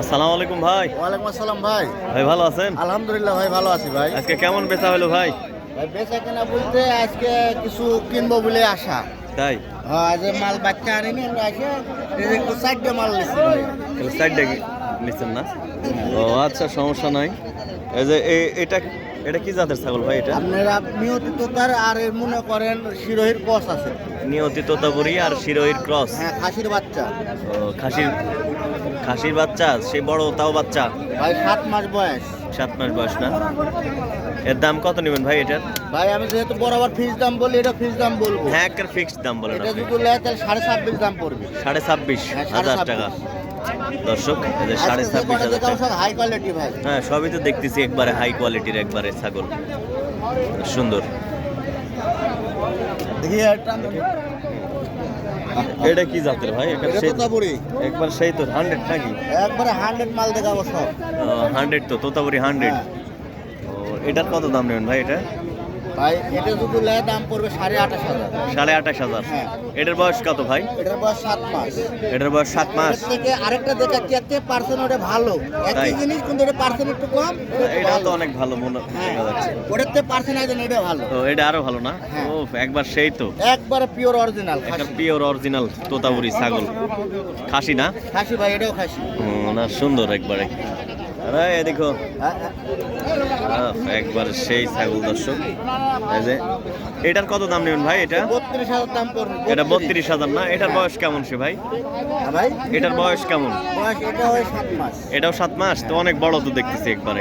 আসসালামু আলাইকুম ভাই। ওয়ালাইকুম আসসালাম ভাই। ভাই ভালো আছেন? আলহামদুলিল্লাহ ভাই ভালো আছি ভাই। আজকে কেমন বেচা হলো ভাই? ভাই বেচা কেনা বলতে আজকে কিছু কিনবো বলে আশা। তাই? হ্যাঁ আজ মাল বাচ্চা আনিনি আমরা আসে একটু চারটে মাল নিচ্ছি ভাই। নিচ্ছেন না? ও আচ্ছা সমস্যা নাই। এই যে এটা এটা কি জাতের ছাগল ভাই এটা? আপনারা নিয়তি তোতার আর মনে করেন শিরোহির কস আছে। নিয়তি তোতাপুরি আর শিরোহির ক্রস। হ্যাঁ খাসির বাচ্চা। ও খাসির খাসির বাচ্চা? সে বড় তাও বাচ্চা? ভাই সাত মাস বয়স। সাত মাস বয়স না? এর দাম কত নেবেন ভাই এটার? ভাই আমি যেহেতু বরাবর ফিস দাম বলি এটা ফিস দাম বলব। হ্যাঁ একটা ফিক্সড দাম বলেন এটা যদি নেয় তাহলে সাড়ে ছাব্বিশ দাম পড়বে। সাড়ে ছাব্বিশ হ্যাঁ, হাজার টাকা। দর্শক এই যে সাড়ে ছাব্বিশ হাজার দেখাবো টাকা সব হাই কোয়ালিটি ভাই। হ্যাঁ সবই তো দেখতেছি একবারে হাই কোয়ালিটির একবারে ছাগল। সুন্দর। এটা কি জাতের ভাই? এটা তোতাপুরি। একবার সেই তো হান্ড্রেড নাকি? একবারে হান্ড্রেড মাল দেখাবো সব। হান্ড্রেড তো তোতাপুরি হান্ড্রেড হ্যাঁ। ও এটার কত দাম নেবেন ভাই এটা? ভাই এটা যদি নেয় দাম পড়বে সাড়ে আঠাশ হাজার। সাড়ে আঠাশ হাজার। হ্যাঁ। এটার বয়স কত ভাই? এটার বয়স সাত মাস। এটার বয়স সাত মাস। থেকে আরেকটা দেখাচ্ছি এতে পার্সেন্ট ওটা ভালো? একই জিনিস কিন্তু এটা পার্সেন্ট একটু কম। এটা তো অনেক ভালো মনে হ্যাঁ। দেখা যাচ্ছে। ওটার থেকে পার্সেন্ট আছে এটা ভালো। তো এটা আরও ভালো না? হ্যাঁ। ও একবার সেই তো। একবারে পিওর অরিজিনাল একটা পিওর অরিজিনাল তোতাপুরি ছাগল। খাসি না? খাসি ভাই এটাও খাসি। না সুন্দর একবারে। এ দেখো। একবার সেই ছাগল দর্শক। এটার কত দাম নেবেন ভাই এটা? বত্রিশ হাজার দাম পড়বে। এটা বত্রিশ হাজার না? এটার বয়স কেমন সে ভাই? হ্যাঁ ভাই। এটার বয়স কেমন? বয়স এটা হয় সাত মাস। এটাও সাত মাস? তো অনেক বড় তো দেখতেছি একবারে।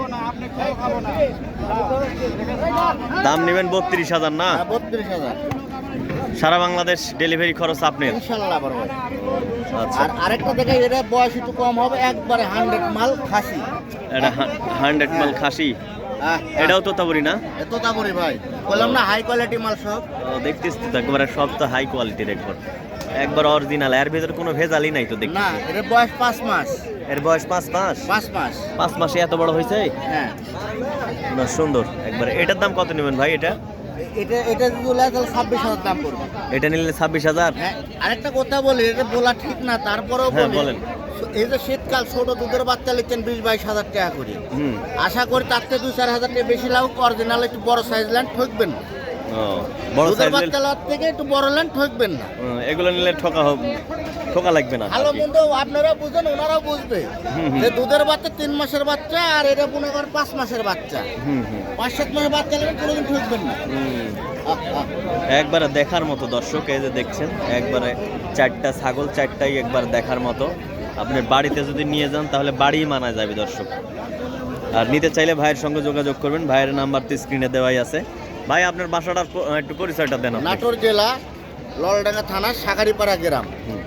দাম নেবেন বত্রিশ হাজার না? হ্যাঁ বত্রিশ হাজার। সারা বাংলাদেশ ডেলিভারি খরচ আপনি আচ্ছা। আর আরেকটা দেখে এটা বয়স একটু কম হবে একবারে হান্ড্রেড মাল খাসি। এটা হান্ড্রেড মাল খাসি। এটাও তোতাপুরি না? এত দাবরি ভাই। বললাম না হাই কোয়ালিটি মাল সব। দেখতেছি তো একবার সব তো হাই কোয়ালিটির একবার একবার অরিজিনাল এর ভিতরে কোনো ভেজালই নাই তো দেখি না এর বয়স পাঁচ মাস। এর বয়স পাঁচ মাস? পাঁচ মাস। পাঁচ মাসে এত বড় হয়েছে হ্যাঁ। না সুন্দর। একবার এটার দাম কত নেবেন ভাই এটা? এটা এটা যদি তাহলে ছাব্বিশ হাজার দাম পড়বে। এটা নিলে ছাব্বিশ হাজার? হ্যাঁ আরেকটা কথা বলি এটা বলা ঠিক না তারপরেও হ্যাঁ, বলেন। এই যে শীতকাল ছোট দুধের বাচ্চা লিখছেন বিশ বাইশ হাজার টাকা করে। আশা করি তার থেকে দুই চার হাজার টাকা বেশি লাভ অরিজিনাল একটু বড় সাইজ ল্যান্ড ঠকবেন বড় লওয়ার থেকে একটু বড় ল্যান্ড ঠকবেন না। এগুলো নিলে ঠকা হবে ঠকা লাগবে না ভালো মন্দ আপনারা বুঝেন ওনারাও বুঝবে। যে দুধের বাচ্চা তিন মাসের বাচ্চা আর এটা মনে করেন পাঁচ মাসের বাচ্চা। পাঁচ সাত মাসের বাচ্চা লাগবে কোনোদিন ঠকবেন না। একবারে দেখার মতো দর্শক এই যে দেখছেন একবারে চারটা ছাগল চারটাই একবার দেখার মতো। আপনি বাড়িতে যদি নিয়ে যান তাহলে বাড়ি মানা যাবে দর্শক। আর নিতে চাইলে ভাইয়ের সঙ্গে যোগাযোগ করবেন ভাইয়ের নাম্বার তো স্ক্রিনে দেওয়াই আছে। ভাই আপনার বাসাটার একটু পরিচয়টা দেন নাটোর জেলা ললডাঙ্গা থানা সাগারিপাড়া গ্রাম। হুম।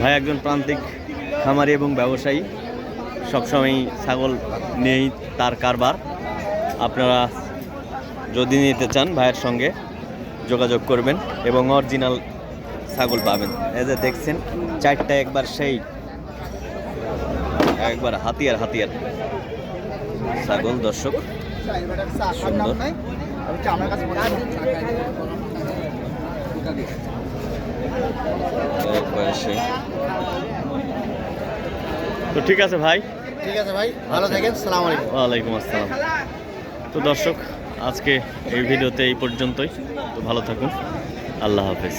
ভাই একজন প্রান্তিক খামারি এবং ব্যবসায়ী। সবসময় ছাগল নিয়েই তার কারবার। আপনারা যদি নিতে চান ভাইয়ের সঙ্গে যোগাযোগ করবেন এবং অরিজিনাল ছাগল পাবেন। এই যে দেখছেন, চারটা একবার সেই, একবার হাতিয়ার হাতিয়ার। ছাগল, দর্শক, সুন্দর। সেই তো ঠিক আছে ভাই? ঠিক আছে ভাই ভালো থাকেন সালাম আলাইকুম। ওয়ালাইকুম আসসালাম। তো দর্শক আজকে এই ভিডিওতে এই পর্যন্তই। তো ভালো থাকুন। আল্লাহ হাফেজ।